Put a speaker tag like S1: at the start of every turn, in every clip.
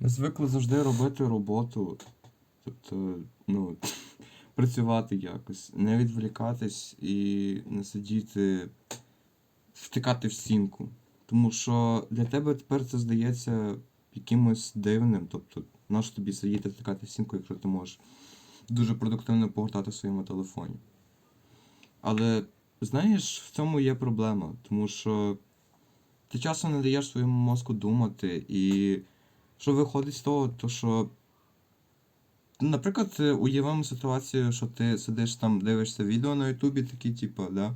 S1: Ми звикли завжди робити роботу. Тобто, ну, працювати якось, не відволікатись і не сидіти, втикати в стінку. Тому що для тебе тепер це здається якимось дивним. Тобто, нащо тобі сидіти втикати в стінку, якщо ти можеш дуже продуктивно погортати в своєму телефоні. Але знаєш, в цьому є проблема, тому що ти часом не даєш своєму мозку думати, і що виходить з того, то що. ну, Наприклад, е, уявимо ситуацію, що ти сидиш там, дивишся відео на Ютубі, такі, типу, да?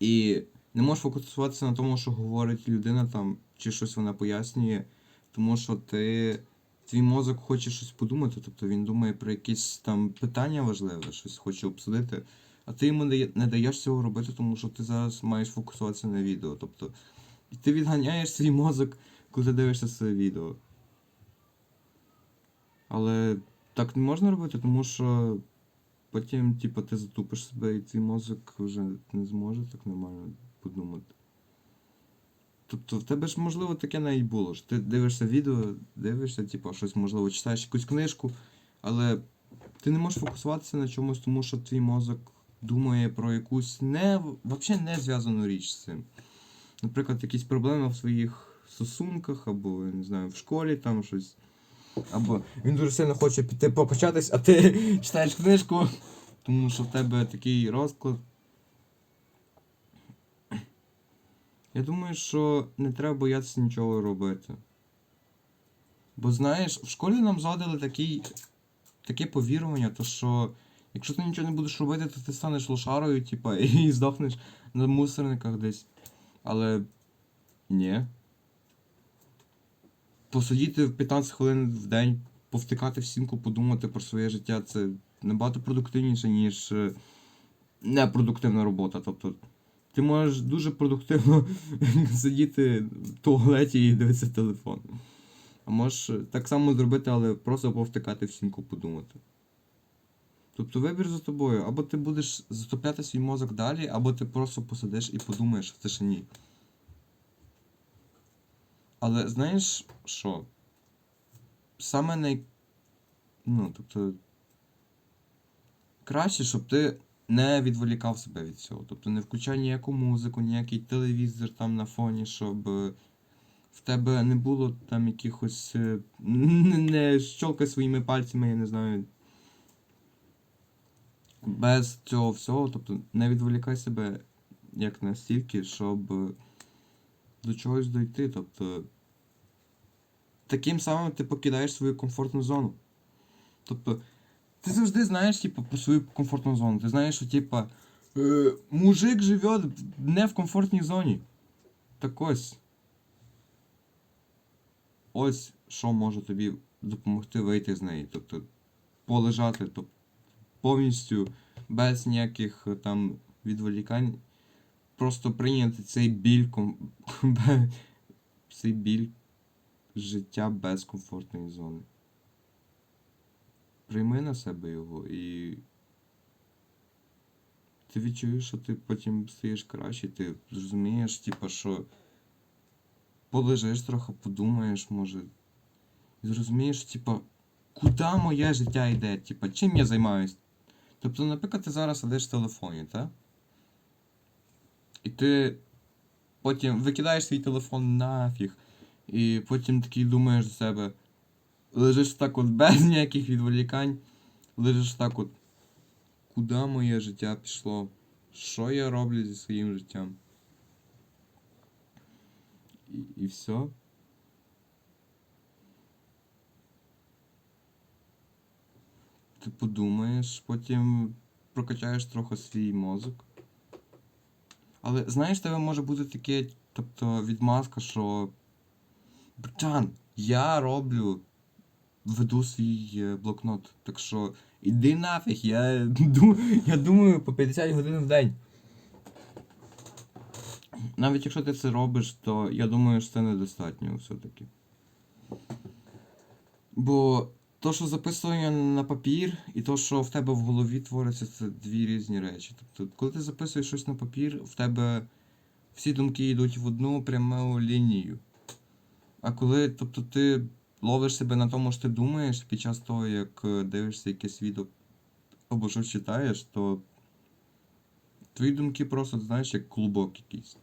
S1: І не можеш фокусуватися на тому, що говорить людина там, чи щось вона пояснює, тому що ти. Твій мозок хоче щось подумати, тобто він думає про якісь там питання важливе, щось хоче обсудити, а ти йому не даєш цього робити, тому що ти зараз маєш фокусуватися на відео. Тобто, і ти відганяєш свій мозок, коли ти дивишся це відео. Але так не можна робити, тому що потім, типу, ти затупиш себе і твій мозок вже не зможе так нормально подумати. Тобто в тебе ж можливо таке навіть було. що Ти дивишся відео, дивишся, типу, щось можливо читаєш якусь книжку, але ти не можеш фокусуватися на чомусь, тому що твій мозок думає про якусь не взагалі не зв'язану річ з цим. Наприклад, якісь проблеми в своїх стосунках, або, я не знаю, в школі там щось. Або він дуже сильно хоче піти покачатись, а ти читаєш книжку, тому що в тебе такий розклад. Я думаю, що не треба боятися нічого робити. Бо знаєш, в школі нам задали такий, таке повірування, то що якщо ти нічого не будеш робити, то ти станеш лошарою, типа, і здохнеш на мусорниках десь. Але ні. Посидіти в 15 хвилин в день, повтикати в стінку, подумати про своє життя, це набагато продуктивніше, ніж е, непродуктивна робота. Тобто ти можеш дуже продуктивно сидіти в туалеті і дивитися телефон. А можеш так само зробити, але просто повтикати в стінку подумати. Тобто вибір за тобою. Або ти будеш затопляти свій мозок далі, або ти просто посидиш і подумаєш в тишині. Але знаєш що? Саме най... Ну, тобто. Краще, щоб ти не відволікав себе від цього. Тобто не включай ніяку музику, ніякий телевізор там на фоні, щоб е, в тебе не було там якихось. е, Не, щолкай своїми пальцями, я не знаю. Без цього всього, тобто не відволікай себе як настільки, щоб е, до чогось дойти. Тобто. Таким самим ти покидаєш свою комфортну зону. Тобто. Ти завжди знаєш, типу, про свою комфортну зону. Ти знаєш, що, типа, е, мужик живе не в комфортній зоні. Так ось. Ось що може тобі допомогти вийти з неї. Тобто полежати, тобто повністю без ніяких е, там відволікань. Просто прийняти цей біль, ком... цей біль життя без комфортної зони. Прийми на себе його і. Ти відчуєш, що ти потім стаєш краще, ти зрозумієш, типа, що полежиш трохи, подумаєш, може. І зрозумієш, типа, куди моє життя йде, типа, чим я займаюсь. Тобто, наприклад, ти зараз сидиш в телефоні, так? І ти потім викидаєш свій телефон нафіг, і потім такий думаєш до себе. Лежиш так от без ніяких відволікань, лежиш так от. Куди моє життя пішло? Що я роблю зі своїм життям? І, і все. Ти подумаєш, потім прокачаєш трохи свій мозок. Але знаєш, тебе може бути таке, тобто відмазка, що. Братан, я роблю веду свій е, блокнот. Так що іди нафіг, я, я думаю по 50 годин в день. Навіть якщо ти це робиш, то я думаю, що це недостатньо все-таки. Бо то, що записування на папір, і то, що в тебе в голові твориться, це дві різні речі. Тобто, коли ти записуєш щось на папір, в тебе всі думки йдуть в одну пряму лінію. А коли, тобто, ти ловиш себе на тому, що ти думаєш під час того, як е, дивишся якесь відео або щось читаєш, то твої думки просто, знаєш, як клубок якийсь.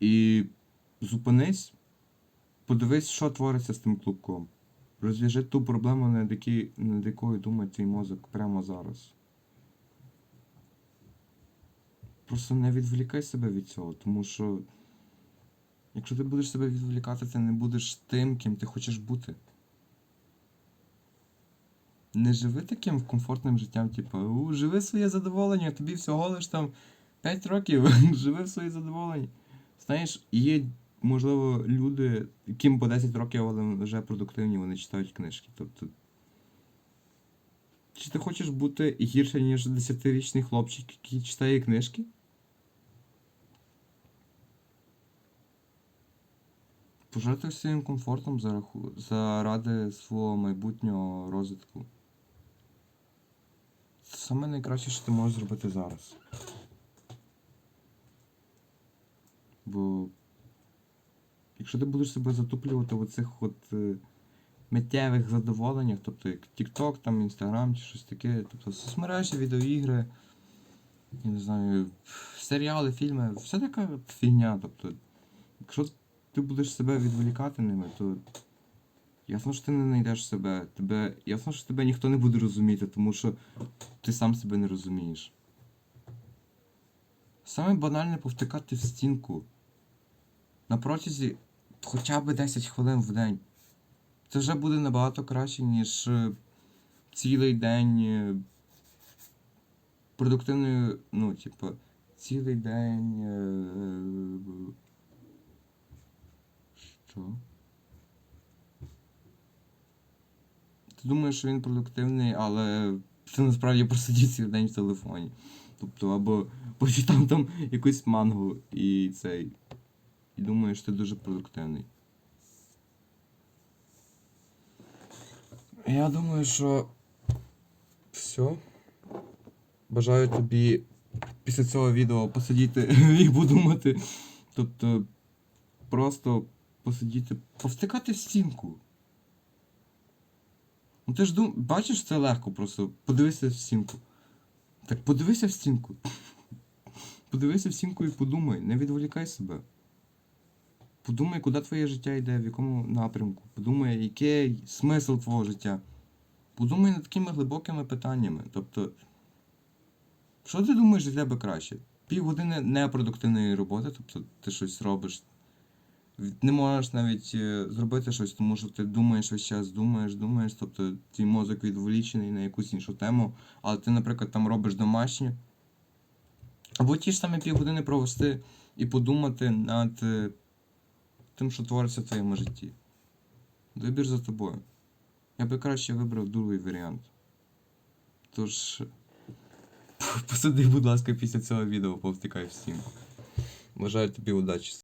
S1: І зупинись, подивись, що твориться з тим клубком. Розв'яжи ту проблему, над, які, над якою думає твій мозок прямо зараз. Просто не відволікай себе від цього, тому що якщо ти будеш себе відволікати, ти не будеш тим, ким ти хочеш бути. Не живи таким комфортним життям, типу, «У, живи своє задоволення, тобі всього лиш там 5 років, живи в своє задоволення. Знаєш, є, можливо, люди, яким по 10 років, але вже продуктивні, вони читають книжки. Тобто. Чи ти хочеш бути гірше, ніж 10-річний хлопчик, який читає книжки? Пожертвуй своїм комфортом заради свого майбутнього розвитку. Це саме найкраще, що ти можеш зробити зараз. Бо якщо ти будеш себе затуплювати в оцих от е, миттєвих задоволеннях, тобто як TikTok, там, Instagram чи щось таке, тобто соцмережі, відеоігри, я не знаю, серіали, фільми, все така фігня. Тобто, якщо ти будеш себе відволікати ними, то ясно, що ти не знайдеш себе. Тебе, ясно, що тебе ніхто не буде розуміти, тому що ти сам себе не розумієш. Саме банальне повтикати в стінку на протязі хоча б 10 хвилин в день. Це вже буде набагато краще, ніж е, цілий день е, продуктивною, ну, типу, цілий день. Що? Ти думаєш, що він продуктивний, але ти насправді просидів цілий день в телефоні. Тобто, або почитав там якусь мангу і цей. І думаєш, що ти дуже продуктивний. Я думаю, що все. Бажаю тобі після цього відео посидіти і подумати. Тобто просто посидіти, повтикати в стінку. Ну ти ж дум... бачиш, це легко просто. Подивися в стінку. Так подивися в стінку. Подивися в стінку і подумай, не відволікай себе. Подумай, куди твоє життя йде, в якому напрямку. Подумай, який смисл твого життя. Подумай над такими глибокими питаннями. Тобто, що ти думаєш для тебе краще? Півгодини непродуктивної роботи, тобто ти щось робиш. Не можеш навіть е, зробити щось, тому що ти думаєш весь час, думаєш, думаєш, тобто твій мозок відволічений на якусь іншу тему, але ти, наприклад, там робиш домашнє. Або ті ж самі півгодини провести і подумати над е, тим, що твориться в твоєму житті. Вибір за тобою. Я би краще вибрав другий варіант. Тож. Посиди, будь ласка, після цього відео повтикай в стінку. Бажаю тобі удачі.